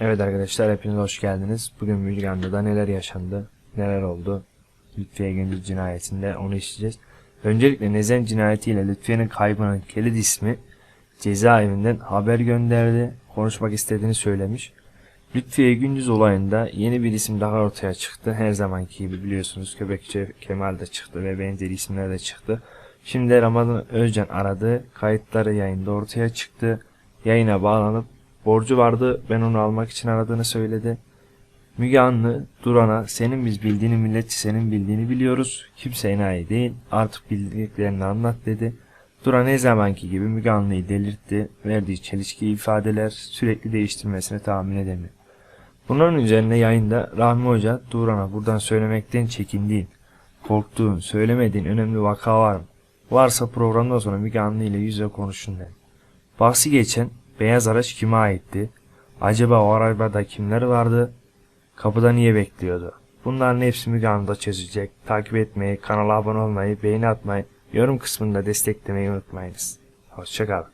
Evet arkadaşlar hepiniz hoş geldiniz. Bugün Müjganlı'da neler yaşandı, neler oldu? Lütfiye Gündüz cinayetinde onu işleyeceğiz. Öncelikle Nezen cinayetiyle Lütfiye'nin kaybının kilit ismi cezaevinden haber gönderdi. Konuşmak istediğini söylemiş. Lütfiye Gündüz olayında yeni bir isim daha ortaya çıktı. Her zamanki gibi biliyorsunuz Köpekçi Kemal de çıktı ve benzeri isimler de çıktı. Şimdi Ramazan Özcan aradı. Kayıtları yayında ortaya çıktı. Yayına bağlanıp borcu vardı ben onu almak için aradığını söyledi. Müge Anlı Duran'a senin biz bildiğini milletçi senin bildiğini biliyoruz. Kimse enayi değil artık bildiklerini anlat dedi. Duran ne zamanki gibi Müge Anlı'yı delirtti. Verdiği çelişki ifadeler sürekli değiştirmesine tahammül edemiyor. Bunların üzerine yayında Rahmi Hoca Duran'a buradan söylemekten çekindiğin, korktuğun, söylemediğin önemli vaka var mı? Varsa programdan sonra Müge Anlı ile yüzle konuşun dedi. Bahsi geçen beyaz araç kime aitti? Acaba o arabada kimler vardı? Kapıda niye bekliyordu? Bunların hepsi Müge Anlı'da çözecek. Takip etmeyi, kanala abone olmayı, beğeni atmayı, yorum kısmında desteklemeyi unutmayınız. Hoşçakalın.